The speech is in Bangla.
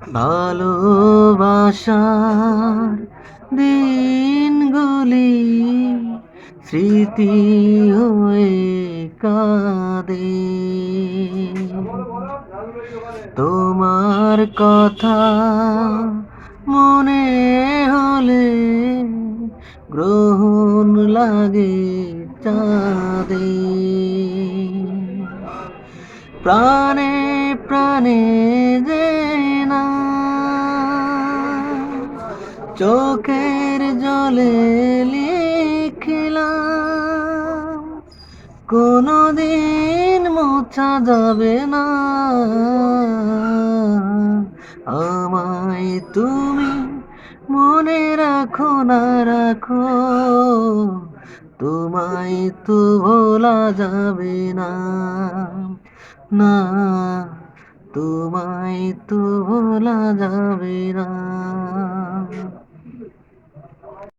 ভালোবাসার দিনগুলি স্মৃতি হয়ে কাঁদে। তোমার কথা মনে হলে গ্রহণ লাগে চাঁদে। প্রাণে প্রাণে চোখের জলে লিখলাম, কোনদিন মোছা যাবে না। আমায় তুমি মনে রাখো না রাখো, তোমায় তো ভোলা যাবে না। না, তোমায় তো ভোলা যাবে না।